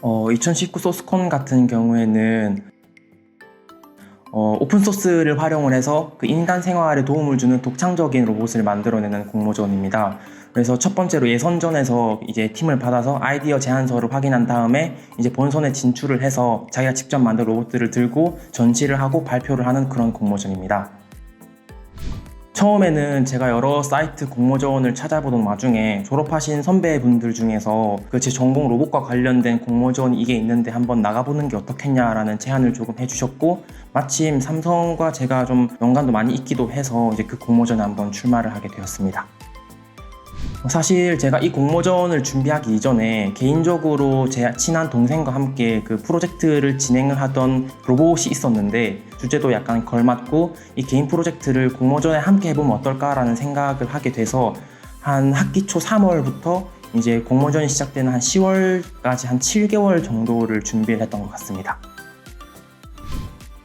어, 2019 소스콘 같은 경우에는 어, 오픈소스를 활용을 해서 그 인간 생활에 도움을 주는 독창적인 로봇을 만들어내는 공모전입니다. 그래서 첫 번째로 예선전에서 이제 팀을 받아서 아이디어 제안서를 확인한 다음에 이제 본선에 진출을 해서 자기가 직접 만든 로봇들을 들고 전시를 하고 발표를 하는 그런 공모전입니다. 처음에는 제가 여러 사이트 공모전을 찾아보던 와중에 졸업하신 선배분들 중에서 그 제 전공 로봇과 관련된 공모전이 이게 있는데 한번 나가보는 게 어떻겠냐라는 제안을 조금 해주셨고 마침 삼성과 제가 좀 연관도 많이 있기도 해서 이제 그 공모전에 한번 출마를 하게 되었습니다. 사실 제가 이 공모전을 준비하기 이전에 개인적으로 제 친한 동생과 함께 그 프로젝트를 진행을 하던 로봇이 있었는데 주제도 약간 걸맞고 이 개인 프로젝트를 공모전에 함께 해보면 어떨까라는 생각을 하게 돼서 한 학기 초 3월부터 이제 공모전이 시작되는 한 10월까지 한 7개월 정도를 준비를 했던 것 같습니다.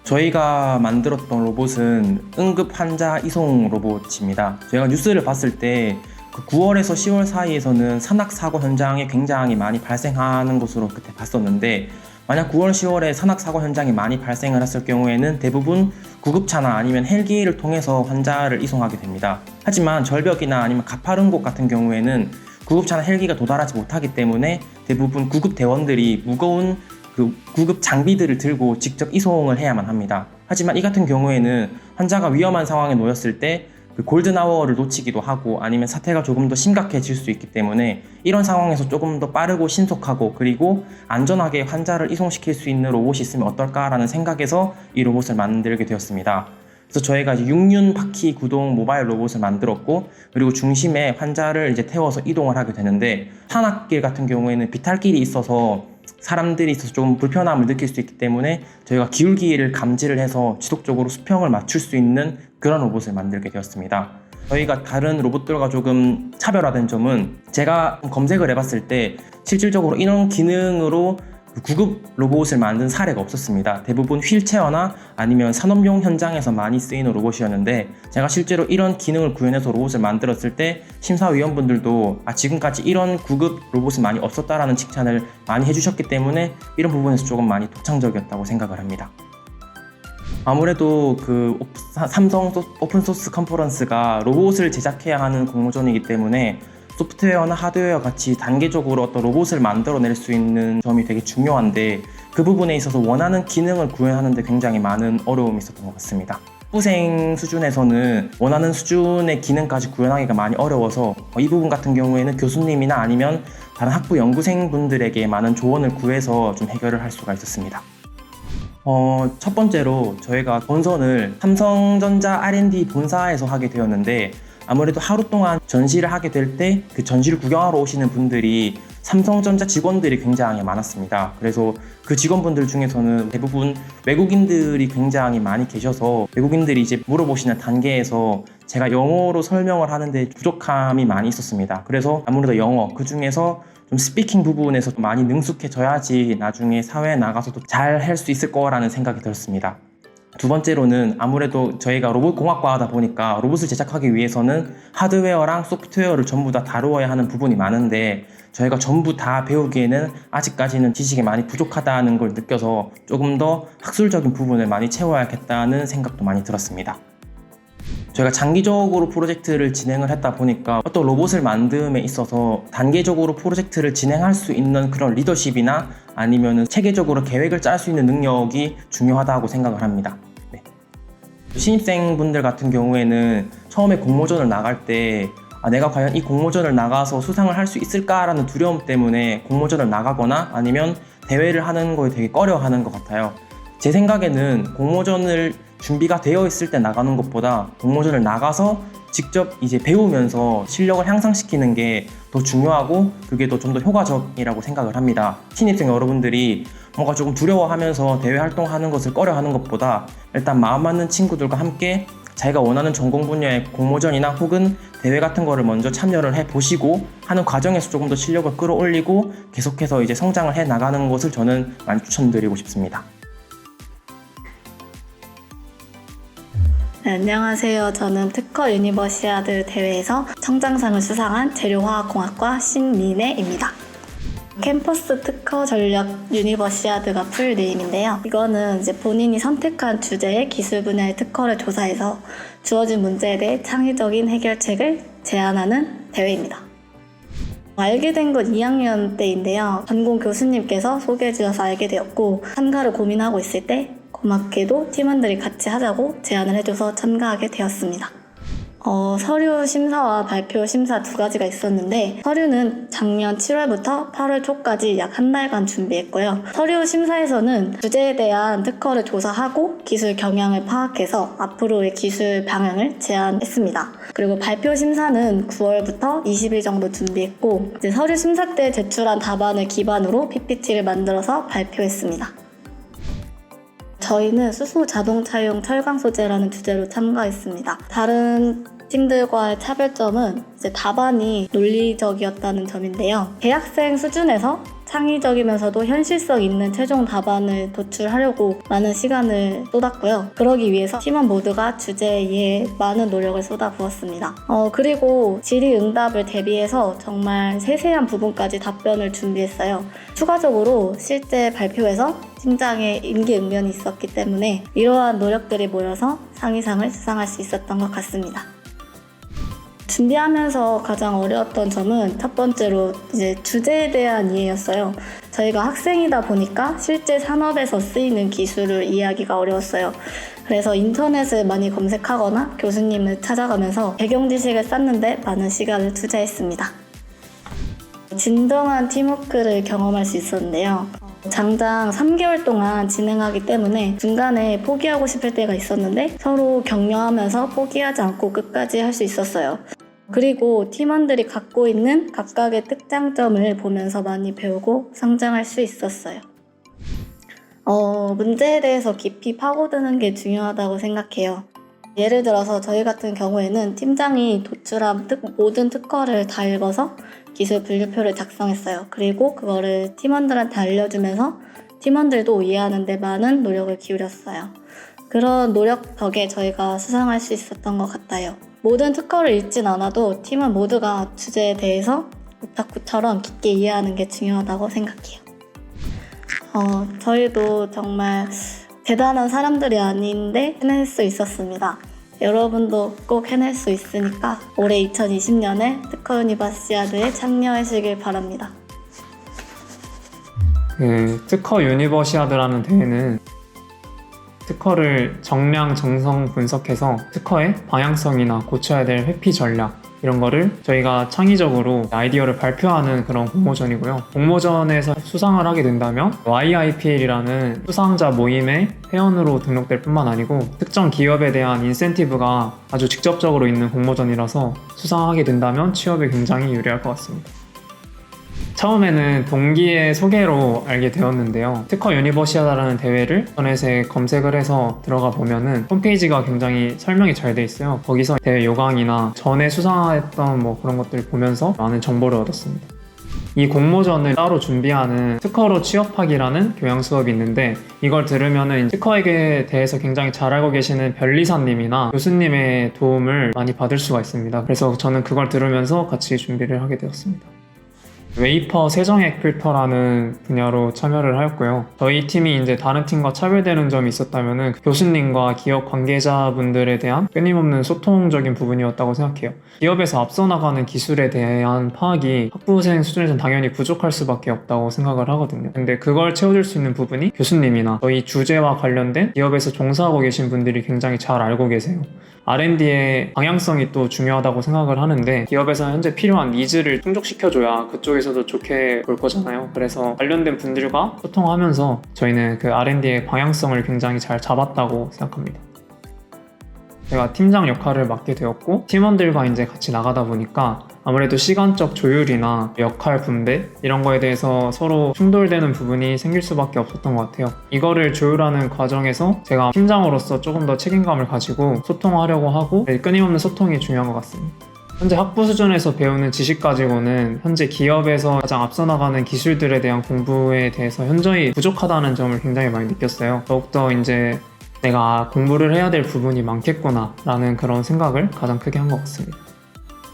저희가 만들었던 로봇은 응급 환자 이송 로봇입니다. 저희가 뉴스를 봤을 때 그 9월에서 10월 사이에서는 산악 사고 현장이 굉장히 많이 발생하는 것으로 그때 봤었는데 만약 9월, 10월에 산악 사고 현장이 많이 발생을 했을 경우에는 대부분 구급차나 아니면 헬기를 통해서 환자를 이송하게 됩니다. 하지만 절벽이나 아니면 가파른 곳 같은 경우에는 구급차나 헬기가 도달하지 못하기 때문에 대부분 구급 대원들이 무거운 그 구급 장비들을 들고 직접 이송을 해야만 합니다. 하지만 이 같은 경우에는 환자가 위험한 상황에 놓였을 때 그 골든아워를 놓치기도 하고 아니면 사태가 조금 더 심각해질 수 있기 때문에 이런 상황에서 조금 더 빠르고 신속하고 그리고 안전하게 환자를 이송시킬 수 있는 로봇이 있으면 어떨까라는 생각에서 이 로봇을 만들게 되었습니다. 그래서 저희가 이제 6륜 바퀴 구동 모바일 로봇을 만들었고 그리고 중심에 환자를 이제 태워서 이동을 하게 되는데 산악길 같은 경우에는 비탈길이 있어서 사람들이 있어서 좀 불편함을 느낄 수 있기 때문에 저희가 기울기를 감지를 해서 지속적으로 수평을 맞출 수 있는 그런 로봇을 만들게 되었습니다. 저희가 다른 로봇들과 조금 차별화된 점은 제가 검색을 해봤을 때 실질적으로 이런 기능으로 구급 로봇을 만든 사례가 없었습니다. 대부분 휠체어나 아니면 산업용 현장에서 많이 쓰이는 로봇이었는데 제가 실제로 이런 기능을 구현해서 로봇을 만들었을 때 심사위원분들도 아, 지금까지 이런 구급 로봇은 많이 없었다라는 칭찬을 많이 해주셨기 때문에 이런 부분에서 조금 많이 독창적이었다고 생각을 합니다. 아무래도 그 삼성 소- 오픈소스 컨퍼런스가 로봇을 제작해야 하는 공모전이기 때문에 소프트웨어나 하드웨어 같이 단계적으로 어떤 로봇을 만들어낼 수 있는 점이 되게 중요한데 그 부분에 있어서 원하는 기능을 구현하는데 굉장히 많은 어려움이 있었던 것 같습니다. 학부생 수준에서는 원하는 수준의 기능까지 구현하기가 많이 어려워서 어, 이 부분 같은 경우에는 교수님이나 아니면 다른 학부 연구생 분들에게 많은 조언을 구해서 좀 해결을 할 수가 있었습니다. 어, 첫 번째로 저희가 본선을 삼성전자 R&D 본사에서 하게 되었는데 아무래도 하루 동안 전시를 하게 될 때 그 전시를 구경하러 오시는 분들이 삼성전자 직원들이 굉장히 많았습니다. 그래서 그 직원분들 중에서는 대부분 외국인들이 굉장히 많이 계셔서 외국인들이 이제 물어보시는 단계에서 제가 영어로 설명을 하는데 부족함이 많이 있었습니다. 그래서 아무래도 영어 그 중에서 좀 스피킹 부분에서 많이 능숙해져야지 나중에 사회에 나가서도 잘 할 수 있을 거라는 생각이 들었습니다. 두 번째로는 아무래도 저희가 로봇 공학과다 보니까 로봇을 제작하기 위해서는 하드웨어랑 소프트웨어를 전부 다 다루어야 하는 부분이 많은데 저희가 전부 다 배우기에는 아직까지는 지식이 많이 부족하다는 걸 느껴서 조금 더 학술적인 부분을 많이 채워야겠다는 생각도 많이 들었습니다. 저희가 장기적으로 프로젝트를 진행을 했다 보니까 어떤 로봇을 만듦에 있어서 단계적으로 프로젝트를 진행할 수 있는 그런 리더십이나 아니면 체계적으로 계획을 짤 수 있는 능력이 중요하다고 생각을 합니다. 네. 신입생 분들 같은 경우에는 처음에 공모전을 나갈 때 아, 내가 과연 이 공모전을 나가서 수상을 할 수 있을까라는 두려움 때문에 공모전을 나가거나 아니면 대회를 하는 거에 되게 꺼려 하는 것 같아요. 제 생각에는 공모전을 준비가 되어 있을 때 나가는 것보다 공모전을 나가서 직접 이제 배우면서 실력을 향상시키는 게 더 중요하고 그게 더 좀 더 효과적이라고 생각을 합니다. 신입생 여러분들이 뭔가 조금 두려워하면서 대외 활동하는 것을 꺼려하는 것보다 일단 마음 맞는 친구들과 함께 자기가 원하는 전공 분야의 공모전이나 혹은 대회 같은 거를 먼저 참여를 해 보시고 하는 과정에서 조금 더 실력을 끌어올리고 계속해서 이제 성장을 해 나가는 것을 저는 많이 추천드리고 싶습니다. 네, 안녕하세요. 저는 특허 유니버시아드 대회에서 청장상을 수상한 재료화학공학과 신민혜입니다. 캠퍼스 특허 전략 유니버시아드가 풀 네임인데요. 이거는 이제 본인이 선택한 주제의 기술 분야의 특허를 조사해서 주어진 문제에 대해 창의적인 해결책을 제안하는 대회입니다. 알게 된 건 2학년 때인데요. 전공 교수님께서 소개해 주셔서 알게 되었고 참가를 고민하고 있을 때 고맙게도 팀원들이 같이 하자고 제안을 해줘서 참가하게 되었습니다. 어, 서류 심사와 발표 심사 두 가지가 있었는데 서류는 작년 7월부터 8월 초까지 약 한 달간 준비했고요. 서류 심사에서는 주제에 대한 특허를 조사하고 기술 경향을 파악해서 앞으로의 기술 방향을 제안했습니다. 그리고 발표 심사는 9월부터 20일 정도 준비했고 이제 서류 심사 때 제출한 답안을 기반으로 PPT를 만들어서 발표했습니다. 저희는 수소 자동차용 철강 소재라는 주제로 참가했습니다. 다른 팀들과의 차별점은 이제 답안이 논리적이었다는 점인데요. 대학생 수준에서 창의적이면서도 현실성 있는 최종 답안을 도출하려고 많은 시간을 쏟았고요. 그러기 위해서 팀원 모두가 주제에 많은 노력을 쏟아부었습니다. 어, 그리고 질의응답을 대비해서 정말 세세한 부분까지 답변을 준비했어요. 추가적으로 실제 발표에서 팀장의 임기응변이 있었기 때문에 이러한 노력들이 모여서 상위상을 수상할 수 있었던 것 같습니다. 준비하면서 가장 어려웠던 점은 첫 번째로 이제 주제에 대한 이해였어요. 저희가 학생이다 보니까 실제 산업에서 쓰이는 기술을 이해하기가 어려웠어요. 그래서 인터넷을 많이 검색하거나 교수님을 찾아가면서 배경 지식을 쌓는데 많은 시간을 투자했습니다. 진정한 팀워크를 경험할 수 있었는데요. 장장 3개월 동안 진행하기 때문에 중간에 포기하고 싶을 때가 있었는데 서로 격려하면서 포기하지 않고 끝까지 할 수 있었어요. 그리고 팀원들이 갖고 있는 각각의 특장점을 보면서 많이 배우고 성장할 수 있었어요. 어, 문제에 대해서 깊이 파고드는 게 중요하다고 생각해요. 예를 들어서 저희 같은 경우에는 팀장이 도출한 특- 모든 특허를 다 읽어서 기술 분류표를 작성했어요. 그리고 그거를 팀원들한테 알려주면서 팀원들도 이해하는 데 많은 노력을 기울였어요. 그런 노력 덕에 저희가 수상할 수 있었던 것 같아요. 모든 특허를 읽진 않아도 팀원 모두가 주제에 대해서 오타쿠처럼 깊게 이해하는 게 중요하다고 생각해요. 어, 저희도 정말 대단한 사람들이 아닌데 해낼 수 있었습니다. 여러분도 꼭 해낼 수 있으니까 올해 2020년에 특허 유니버시아드에 참여하시길 바랍니다. 그 특허 유니버시아드라는 대회는 특허를 정량 정성 분석해서 특허의 방향성이나 고쳐야 될 회피 전략 이런 거를 저희가 창의적으로 아이디어를 발표하는 그런 공모전이고요. 공모전에서 수상을 하게 된다면 YIPL이라는 수상자 모임의 회원으로 등록될 뿐만 아니고 특정 기업에 대한 인센티브가 아주 직접적으로 있는 공모전이라서 수상하게 된다면 취업에 굉장히 유리할 것 같습니다. 처음에는 동기의 소개로 알게 되었는데요. 특허 유니버시아다라는 대회를 인터넷에 검색을 해서 들어가 보면은 홈페이지가 굉장히 설명이 잘 돼 있어요. 거기서 대회 요강이나 전에 수상했던 뭐 그런 것들 보면서 많은 정보를 얻었습니다. 이 공모전을 따로 준비하는 특허로 취업하기라는 교양 수업이 있는데 이걸 들으면은 특허에 대해서 굉장히 잘 알고 계시는 변리사님이나 교수님의 도움을 많이 받을 수가 있습니다. 그래서 저는 그걸 들으면서 같이 준비를 하게 되었습니다. 웨이퍼 세정액 필터라는 분야로 참여를 하였고요. 저희 팀이 이제 다른 팀과 차별되는 점이 있었다면은 교수님과 기업 관계자분들에 대한 끊임없는 소통적인 부분이었다고 생각해요. 기업에서 앞서 나가는 기술에 대한 파악이 학부생 수준에서는 당연히 부족할 수밖에 없다고 생각을 하거든요. 근데 그걸 채워줄 수 있는 부분이 교수님이나 저희 주제와 관련된 기업에서 종사하고 계신 분들이 굉장히 잘 알고 계세요. R&D의 방향성이 또 중요하다고 생각을 하는데 기업에서 현재 필요한 니즈를 충족시켜줘야 그쪽에서도 좋게 볼 거잖아요. 그래서 관련된 분들과 소통하면서 저희는 그 R&D의 방향성을 굉장히 잘 잡았다고 생각합니다. 제가 팀장 역할을 맡게 되었고 팀원들과 이제 같이 나가다 보니까 아무래도 시간적 조율이나 역할 분배 이런 거에 대해서 서로 충돌되는 부분이 생길 수밖에 없었던 것 같아요. 이거를 조율하는 과정에서 제가 팀장으로서 조금 더 책임감을 가지고 소통하려고 하고 끊임없는 소통이 중요한 것 같습니다. 현재 학부 수준에서 배우는 지식 가지고는 현재 기업에서 가장 앞서 나가는 기술들에 대한 공부에 대해서 현저히 부족하다는 점을 굉장히 많이 느꼈어요. 더욱더 이제 내가 공부를 해야 될 부분이 많겠구나 라는 그런 생각을 가장 크게 한 것 같습니다.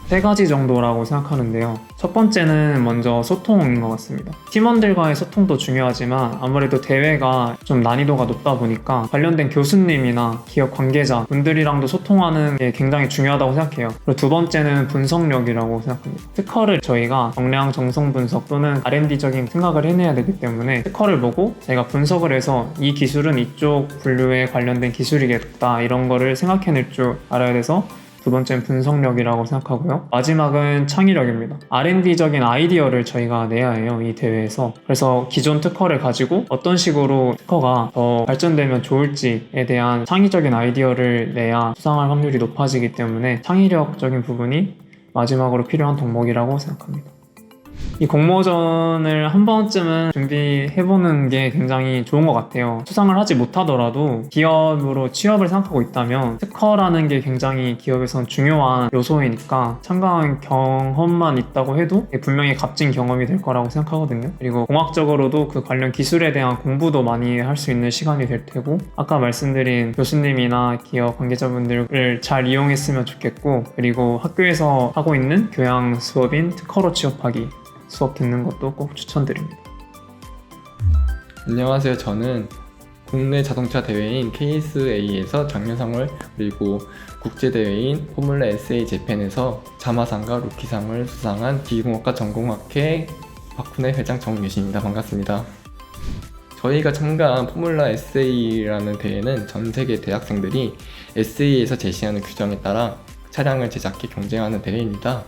세 가지 정도라고 생각하는데요. 첫 번째는 먼저 소통인 것 같습니다. 팀원들과의 소통도 중요하지만 아무래도 대회가 좀 난이도가 높다 보니까 관련된 교수님이나 기업 관계자 분들이랑도 소통하는 게 굉장히 중요하다고 생각해요. 그리고 두 번째는 분석력이라고 생각합니다. 특허를 저희가 정량 정성 분석 또는 R&D적인 생각을 해내야 되기 때문에 특허를 보고 제가 분석을 해서 이 기술은 이쪽 분류에 관련된 기술이겠다 이런 거를 생각해낼 줄 알아야 돼서 두 번째는 분석력이라고 생각하고요. 마지막은 창의력입니다. R&D적인 아이디어를 저희가 내야 해요, 이 대회에서. 그래서 기존 특허를 가지고 어떤 식으로 특허가 더 발전되면 좋을지에 대한 창의적인 아이디어를 내야 수상할 확률이 높아지기 때문에 창의력적인 부분이 마지막으로 필요한 덕목이라고 생각합니다. 이 공모전을 한 번쯤은 준비해보는 게 굉장히 좋은 것 같아요. 수상을 하지 못하더라도 기업으로 취업을 생각하고 있다면 특허라는 게 굉장히 기업에선 중요한 요소이니까 참가한 경험만 있다고 해도 분명히 값진 경험이 될 거라고 생각하거든요. 그리고 공학적으로도 그 관련 기술에 대한 공부도 많이 할 수 있는 시간이 될 테고 아까 말씀드린 교수님이나 기업 관계자분들을 잘 이용했으면 좋겠고 그리고 학교에서 하고 있는 교양 수업인 특허로 취업하기 수업 듣는 것도 꼭 추천드립니다. 안녕하세요. 저는 국내 자동차 대회인 KSA에서 장려상을 그리고 국제 대회인 포뮬라 SA 재팬에서 자마상과 루키상을 수상한 기계공학과 전공학회 박훈의 회장 정유신입니다. 반갑습니다. 저희가 참가한 포뮬라 SA라는 대회는 전 세계 대학생들이 SA에서 제시하는 규정에 따라 차량을 제작해 경쟁하는 대회입니다.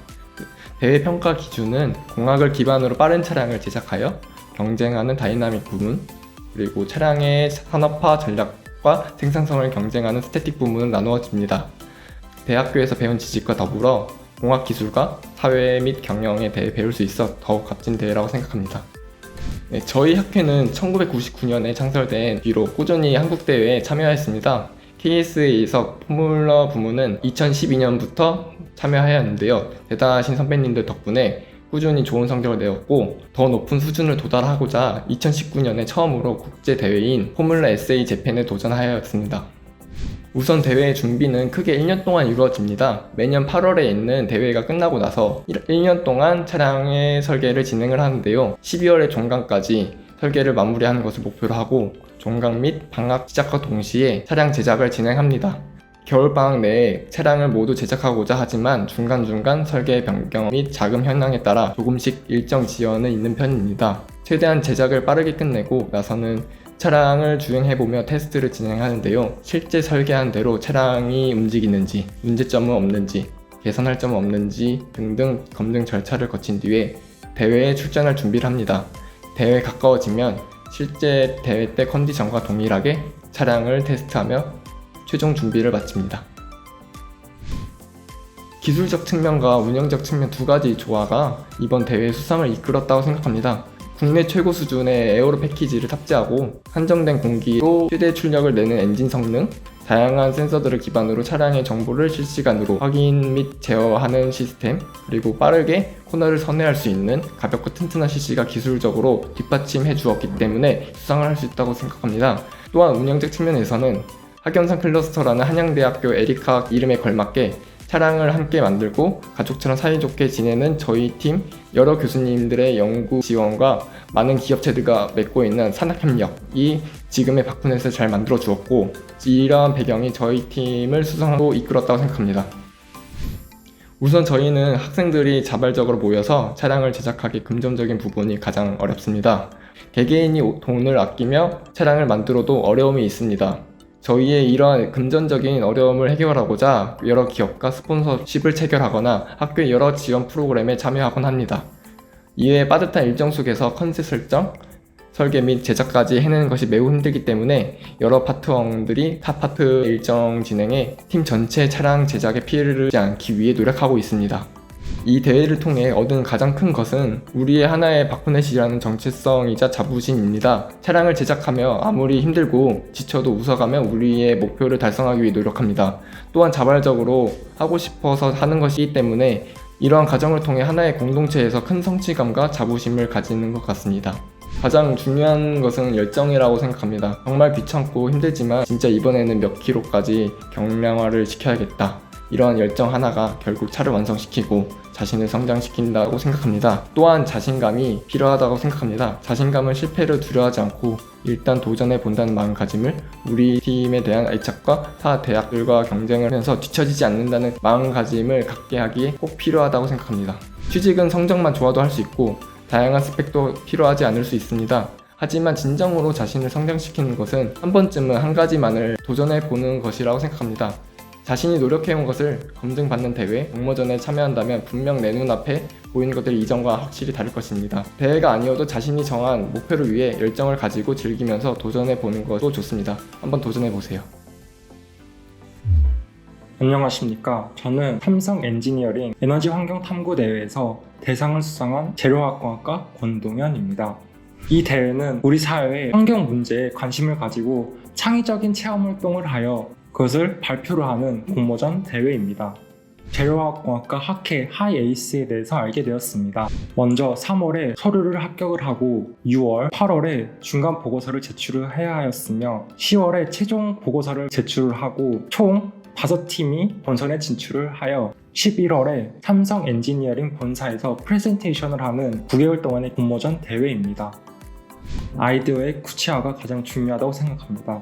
대회 평가 기준은 공학을 기반으로 빠른 차량을 제작하여 경쟁하는 다이나믹 부문, 그리고 차량의 산업화 전략과 생산성을 경쟁하는 스태틱 부문을 나누어집니다. 대학교에서 배운 지식과 더불어 공학 기술과 사회 및 경영에 대해 배울 수 있어 더욱 값진 대회라고 생각합니다. 네, 저희 학회는 1999년에 창설된 뒤로 꾸준히 한국 대회에 참여했습니다. KSA에서 포뮬러 부문은 2012년부터 참여하였는데요. 대단하신 선배님들 덕분에 꾸준히 좋은 성적을 내었고 더 높은 수준을 도달하고자 2019년에 처음으로 국제 대회인 포뮬라 SA 재팬에 도전하였습니다. 우선 대회 준비는 크게 1년 동안 이루어집니다. 매년 8월에 있는 대회가 끝나고 나서 1 년 동안 차량의 설계를 진행을 하는데요. 12월의 종강까지 설계를 마무리하는 것을 목표로 하고 종강 및 방학 시작과 동시에 차량 제작을 진행합니다. 겨울방학 내에 차량을 모두 제작하고자 하지만 중간중간 설계 변경 및 자금 현황에 따라 조금씩 일정 지연은 있는 편입니다. 최대한 제작을 빠르게 끝내고 나서는 차량을 주행해보며 테스트를 진행하는데요. 실제 설계한 대로 차량이 움직이는지, 문제점은 없는지, 개선할 점은 없는지 등등 검증 절차를 거친 뒤에 대회에 출전할 준비를 합니다. 대회 가까워지면 실제 대회 때 컨디션과 동일하게 차량을 테스트하며 최종 준비를 마칩니다. 기술적 측면과 운영적 측면 두 가지 조화가 이번 대회 수상을 이끌었다고 생각합니다. 국내 최고 수준의 에어로 패키지를 탑재하고 한정된 공기로 최대 출력을 내는 엔진 성능, 다양한 센서들을 기반으로 차량의 정보를 실시간으로 확인 및 제어하는 시스템, 그리고 빠르게 코너를 선회할 수 있는 가볍고 튼튼한 CC가 기술적으로 뒷받침해 주었기 때문에 수상을 할 수 있다고 생각합니다. 또한 운영적 측면에서는 학연상 클러스터라는 한양대학교 에리카 이름에 걸맞게 차량을 함께 만들고 가족처럼 사이좋게 지내는 저희 팀 여러 교수님들의 연구 지원과 많은 기업체들과 맺고 있는 산학협력이 지금의 박훈에서 잘 만들어 주었고 이러한 배경이 저희 팀을 수상으로 이끌었다고 생각합니다. 우선 저희는 학생들이 자발적으로 모여서 차량을 제작하기 금전적인 부분이 가장 어렵습니다. 개개인이 돈을 아끼며 차량을 만들어도 어려움이 있습니다. 저희의 이러한 금전적인 어려움을 해결하고자 여러 기업과 스폰서십을 체결하거나 학교의 여러 지원 프로그램에 참여하곤 합니다. 이외에 빠듯한 일정 속에서 컨셉 설정, 설계 및 제작까지 해내는 것이 매우 힘들기 때문에 여러 파트원들이 타 파트 일정 진행에 팀 전체 차량 제작에 피해를 주지 않기 위해 노력하고 있습니다. 이 대회를 통해 얻은 가장 큰 것은 우리의 하나의 바쿠넷이라는 정체성이자 자부심입니다. 차량을 제작하며 아무리 힘들고 지쳐도 웃어가며 우리의 목표를 달성하기 위해 노력합니다. 또한 자발적으로 하고 싶어서 하는 것이기 때문에 이러한 과정을 통해 하나의 공동체에서 큰 성취감과 자부심을 가지는 것 같습니다. 가장 중요한 것은 열정이라고 생각합니다. 정말 귀찮고 힘들지만 진짜 이번에는 몇 킬로까지 경량화를 시켜야겠다. 이러한 열정 하나가 결국 차를 완성시키고 자신을 성장시킨다고 생각합니다. 또한 자신감이 필요하다고 생각합니다. 자신감은 실패를 두려워하지 않고 일단 도전해 본다는 마음가짐을 우리 팀에 대한 애착과 타 대학들과 경쟁을 하면서 뒤처지지 않는다는 마음가짐을 갖게 하기에 꼭 필요하다고 생각합니다. 취직은 성적만 좋아도 할 수 있고 다양한 스펙도 필요하지 않을 수 있습니다. 하지만 진정으로 자신을 성장시키는 것은 한 번쯤은 한 가지만을 도전해 보는 것이라고 생각합니다. 자신이 노력해온 것을 검증받는 대회, 공모전에 참여한다면 분명 내 눈앞에 보이는 것들이 이전과 확실히 다를 것입니다. 대회가 아니어도 자신이 정한 목표를 위해 열정을 가지고 즐기면서 도전해 보는 것도 좋습니다. 한번 도전해 보세요. 안녕하십니까. 저는 삼성 엔지니어링 에너지 환경 탐구 대회에서 대상을 수상한 재료화학공학과 권동현입니다. 이 대회는 우리 사회의 환경 문제에 관심을 가지고 창의적인 체험 활동을 하여 그것을 발표를 하는 공모전 대회입니다. 재료화학공학과 학회 하이 에이스에 대해서 알게 되었습니다. 먼저 3월에 서류를 합격을 하고 6월, 8월에 중간 보고서를 제출을 해야 하였으며 10월에 최종 보고서를 제출을 하고 총 5팀이 본선에 진출을 하여 11월에 삼성 엔지니어링 본사에서 프레젠테이션을 하는 9개월 동안의 공모전 대회입니다. 아이디어의 구체화가 가장 중요하다고 생각합니다.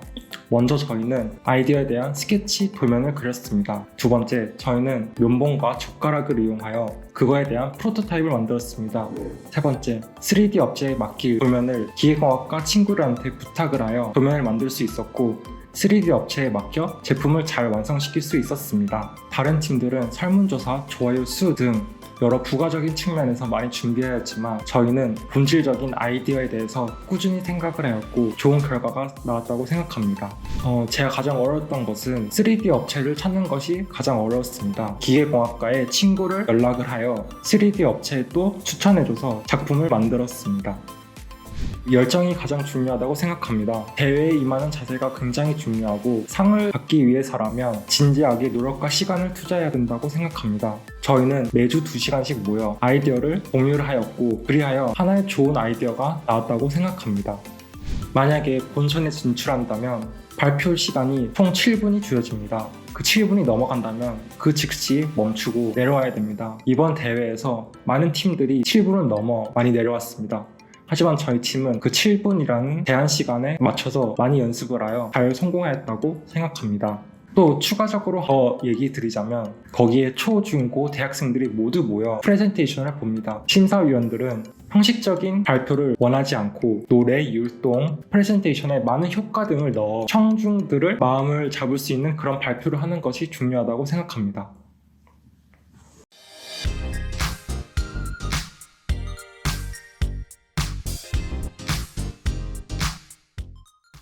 먼저 저희는 아이디어에 대한 스케치 도면을 그렸습니다. 두 번째, 저희는 면봉과 젓가락을 이용하여 그거에 대한 프로토타입을 만들었습니다. 세 번째, 3D 업체에 맡길 도면을 기계공학과 친구들한테 부탁을 하여 도면을 만들 수 있었고 3D 업체에 맡겨 제품을 잘 완성시킬 수 있었습니다. 다른 팀들은 설문조사, 좋아요 수 등 여러 부가적인 측면에서 많이 준비하였지만 저희는 본질적인 아이디어에 대해서 꾸준히 생각을 하였고 좋은 결과가 나왔다고 생각합니다. 어, 제가 가장 어려웠던 것은 3D 업체를 찾는 것이 가장 어려웠습니다. 기계공학과에 친구를 연락을 하여 3D 업체에 또 추천해줘서 작품을 만들었습니다. 열정이 가장 중요하다고 생각합니다. 대회에 임하는 자세가 굉장히 중요하고 상을 받기 위해서라면 진지하게 노력과 시간을 투자해야 된다고 생각합니다. 저희는 매주 2시간씩 모여 아이디어를 공유를 하였고 그리하여 하나의 좋은 아이디어가 나왔다고 생각합니다. 만약에 본선에 진출한다면 발표 시간이 총 7분이 주어집니다. 그 7분이 넘어간다면 그 즉시 멈추고 내려와야 됩니다. 이번 대회에서 많은 팀들이 7분을 넘어 많이 내려왔습니다. 하지만 저희 팀은 그 7분이라는 제한 시간에 맞춰서 많이 연습을 하여 잘 성공하였다고 생각합니다. 또 추가적으로 더 얘기 드리자면 거기에 초, 중, 고 대학생들이 모두 모여 프레젠테이션을 봅니다. 심사위원들은 형식적인 발표를 원하지 않고 노래, 율동, 프레젠테이션에 많은 효과 등을 넣어 청중들을 마음을 잡을 수 있는 그런 발표를 하는 것이 중요하다고 생각합니다.